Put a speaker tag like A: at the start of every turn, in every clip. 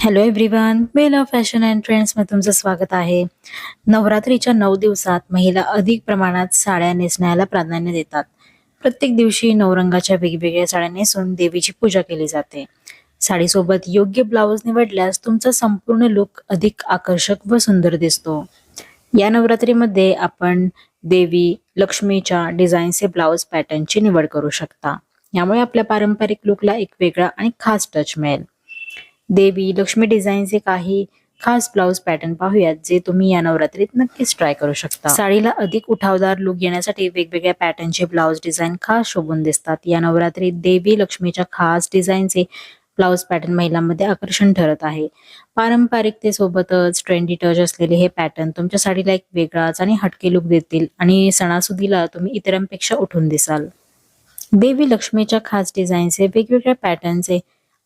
A: Hello everyone well of fashion and ट्रेंड्समध्ये तुमचं स्वागत आहे. नवरात्रीच्या नऊ दिवसात महिला अधिक प्रमाणात साड्या नेसण्याला प्राधान्य देतात. प्रत्येक दिवशी नऊ रंगाच्या वेगवेगळ्या साड्या नेसून देवीची पूजा केली जाते. साडीसोबत योग्य ब्लाऊज निवडल्यास तुमचा संपूर्ण लुक अधिक आकर्षक व सुंदर दिसतो. या नवरात्रीमध्ये आपण देवी लक्ष्मीच्या डिझाईनचे ब्लाऊज पॅटर्नची निवड करू शकता. यामुळे आपल्या पारंपरिक लुकला एक वेगळा आणि खास टच मिळेल. देवी लक्ष्मी डिझाईनचे काही खास ब्लाऊज पॅटर्न पाहूयात जे तुम्ही या नवरात्रीत नक्कीच ट्राय करू शकता. साडीला अधिक उठावदार लुक येण्यासाठी वेगवेगळ्या पॅटर्नचे ब्लाऊज डिझाईन खास शोभून दिसतात. या नवरात्रीत देवी लक्ष्मीच्या खास डिझाईनचे ब्लाऊज पॅटर्न महिलांमध्ये आकर्षण ठरत आहे. पारंपरिकतेसोबतच ट्रेंडी टच असलेले हे पॅटर्न तुमच्या साडीला एक वेगळाच आणि हटके लुक देतील आणि सणासुदीला तुम्ही इतरांपेक्षा उठून दिसाल. देवी लक्ष्मीच्या खास डिझाईनचे वेगवेगळ्या पॅटर्नचे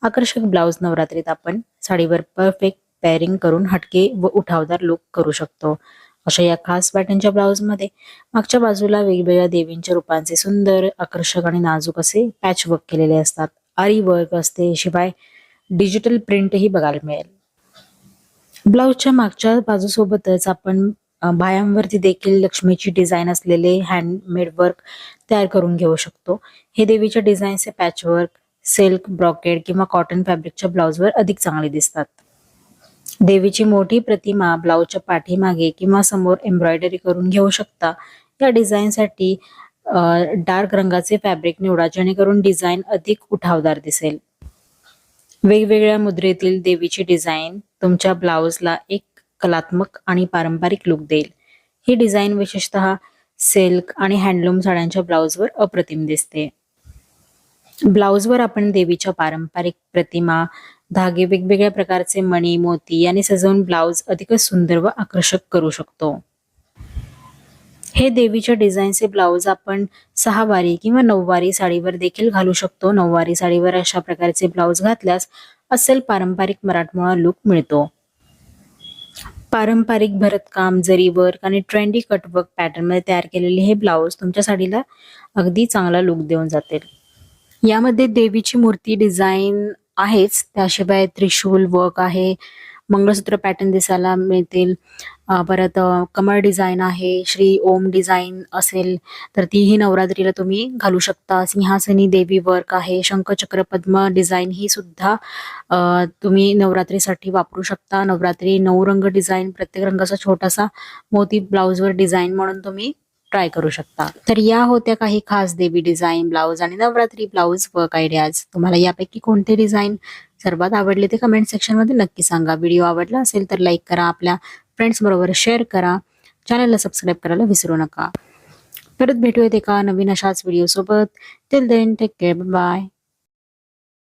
A: आकर्षक ब्लाऊज नवरात्रीत आपण साडीवर परफेक्ट पॅरिंग करून हटके व उठावदार लुक करू शकतो. अशा या खास पॅटर्नच्या ब्लाऊजमध्ये मागच्या बाजूला वेगवेगळ्या देवींच्या रूपांचे सुंदर आकर्षक आणि नाजूक असे पॅच वर्क केलेले असतात. आरी वर्क असते शिवाय डिजिटल प्रिंटही बघायला मिळेल. ब्लाऊजच्या मागच्या बाजूसोबतच आपण बायांवरती देखील लक्ष्मीची डिझाईन असलेले हँडमेड वर्क तयार करून घेऊ शकतो. हे देवीच्या डिझाईनचे पॅच वर्क सिल्क ब्रॉकेड किंवा कॉटन फॅब्रिकच्या ब्लाऊजवर अधिक चांगले दिसतात. देवीची मोठी प्रतिमा ब्लाऊजच्या पाठीमागे किंवा समोर एम्ब्रॉयडरी करून घेऊ शकता. या डिझाईनसाठी डार्क रंगाचे फॅब्रिक निवडा जेणेकरून डिझाईन अधिक उठावदार दिसेल. वेगवेगळ्या मुद्रेतील देवीची डिझाईन तुमच्या ब्लाऊजला एक कलात्मक आणि पारंपरिक लुक देईल. ही डिझाईन विशेषतः सिल्क आणि हँडलूम साड्यांच्या ब्लाऊजवर अप्रतिम दिसते. ब्लाऊजवर आपण देवीच्या पारंपरिक प्रतिमा धागे वेगवेगळ्या प्रकारचे मणी मोती याने सजवून ब्लाऊज अधिकच सुंदर व आकर्षक करू शकतो. हे देवीच्या डिझाईनचे ब्लाऊज आपण सहावारी किंवा नऊवारी साडीवर देखील घालू शकतो. नऊवारी साडीवर अशा प्रकारचे ब्लाऊज घातल्यास असेल पारंपरिक मराठमोळा लुक मिळतो. पारंपरिक भरतकाम जरी वर्क आणि ट्रेंडी कटवर्क पॅटर्नमध्ये तयार केलेले हे ब्लाऊज तुमच्या साडीला अगदी चांगला लुक देऊन जातील. यामध्ये देवीची मूर्ती डिझाईन आहेच. त्याशिवाय त्रिशूल वर्क आहे. मंगळसूत्र पॅटर्न दिसायला मिळतील. परत कमळ डिझाईन आहे. श्री ओम डिझाईन असेल. तर तीही नवरात्रीला तुम्ही घालू शकता. सिंहासनी देवी वर्क आहे. शंखचक्र पद्म डिझाईन ही सुद्धा तुम्ही नवरात्रीसाठी वापरू शकता. नवरात्री नऊ रंग डिझाईन प्रत्येक रंगाचा छोटासा मोती ब्लाऊजवर डिझाईन म्हणून तुम्ही ट्राय करू शकता. तर या होत्या काही खास देवी डिझाईन ब्लाऊज आणि नवरात्री ब्लाऊज वर्क आयडियाज तुम्हाला यापैकी कोणते डिझाईन सर्वात आवडले ते कमेंट सेक्शनमध्ये नक्की सांगा. व्हिडिओ आवडला असेल तर लाईक करा आपल्या फ्रेंड्स बरोबर शेअर करा. चॅनलला सबस्क्राईब करायला विसरू नका. परत भेटूयात एका नवीन अशाच व्हिडिओ सोबत. Till then take care bye